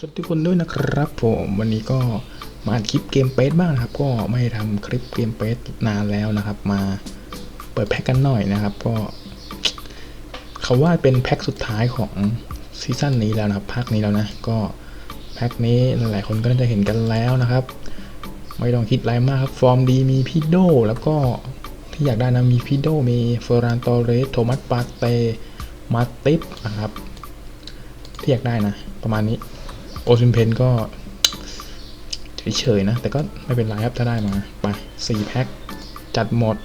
สวัสดีทุกคนด้วยนะครับผมวันนี้ก็มาอัดคลิปเกมเปสบ้างนะครับ ก็ไม่ได้ทำคลิปเกมเปสนานแล้วนะครับ มาเปิดแพ็กกันหน่อยนะครับ ก็เขาว่าเป็นแพ็กสุดท้ายของซีซั่นนี้แล้วนะครับภาคนี้แล้วนะ ก็แพ็กนี้หลายๆคนก็น่าจะเห็นกันแล้วนะครับ ไม่ต้องคิดอะไรมากครับ ฟอร์มดีมีพี่โดแล้วก็ที่อยากได้นะมีพี่โดมีเฟอร์รานตอเรสโทมัสปาเตมาติปนะครับที่อยากได้นะ ประมาณนี้ ซิมเพนก็เฉยๆนะ แต่ก็ไม่เป็นไรครับถ้าได้มา ไปสี่แพ็ค จัดหมด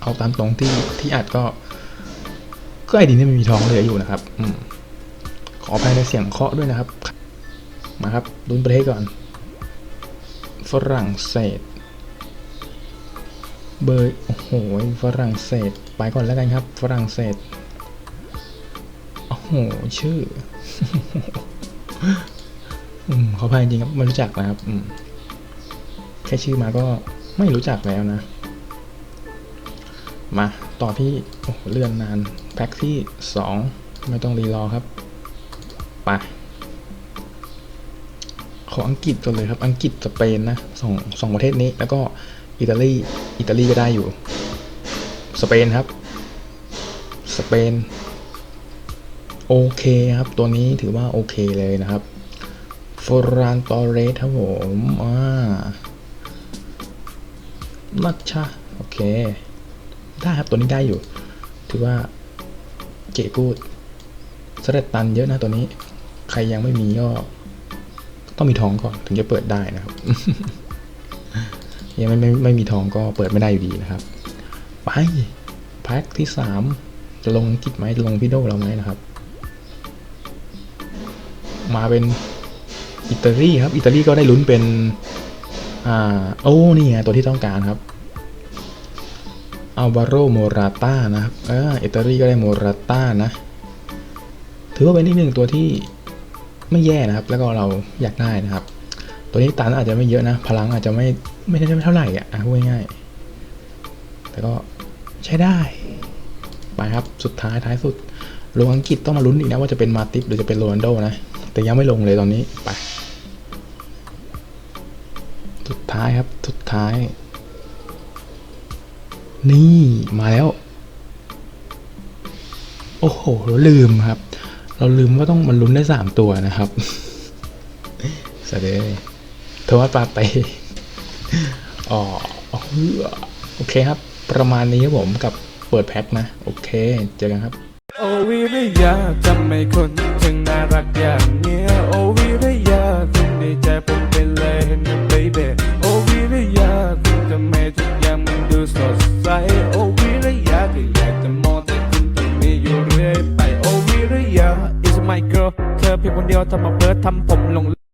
เอาตามตรงที่ที่อัดก็ ก็ไอดีนี่มันมีทองเหลืออยู่นะครับอืมขออภัยในเสียงเคาะด้วยนะครับ มาครับดุนประเทศก่อน ฝรั่งเศส เบอร์โอ้โหฝรั่งเศส ไปก่อนแล้วกันครับ ฝรั่งเศส โอ้โห ชื่อ อืมขออภัยจริงครับไม่รู้จักนะครับ อืมแค่ชื่อมาก็ไม่รู้จักแล้วนะ มาต่อที่โอ้เลื่อนนานแพ็คที่สองไม่ต้องรีรอครับไปขออังกฤษก่อนเลยครับ อังกฤษสเปนนะสองสองประเทศนี้ แล้วก็อิตาลีอิตาลีก็ได้อยู่ สเปนครับ สเปน โอเคครับ ตัวนี้ถือว่าโอเคเลยนะครับฟรานตอเรสครับผมอ่านัชชาโอเค ได้ครับ ตัวนี้ได้อยู่ ถือว่าเก๋กูดสเตตันเยอะนะตัวนี้ ใครยังไม่มีก็ต้องมีทองก่อนถึงจะเปิดได้นะครับ ยังไม่ไม่ไม่มีทองก็เปิดไม่ได้อยู่ดีนะครับ ไปแพ็คที่สามจะลงกิจไหมจะลงพี่โดเราไหมนะครับ มาเป็นอิตาลีครับ อิตาลีก็ได้ลุ้นเป็น อ่า โอ้ นี่ไงตัวที่ต้องการครับอัลวาโรโมราต้านะครับเอออิตาลีก็ได้โมราต้านะ ถือว่าเป็นอีกหนึ่งตัวที่ไม่แย่นะครับ แล้วก็เราอยากได้นะครับ ตัวนี้ตันอาจจะไม่เยอะนะ พลังอาจจะไม่ไม่ได้เท่าไหร่อะอะพูดง่ายๆแต่ก็ใช้ได้ ไปครับ สุดท้ายท้ายสุดลงอังกฤษต้องมาลุ้นอีกนะว่าจะเป็นมาติฟหรือจะเป็นโรนัลโดนะ แต่ยังไม่ลงเลยตอนนี้ไปสุดท้ายครับสุดท้าย นี่มาแล้ว โอ้โหเราลืมครับ เราลืมว่าต้องมันลุ้นได้สามตัวนะครับสวัสดีโทมัสปาเต้อ๋อโอเคครับ ประมาณนี้ครับผมกับเปิดแพ็คนะ โอเค เจอกันครับ โอวิริยาทำไมคนถึงน่ารักอย่าง เดียวทำมาเพิร์ทำผมหลง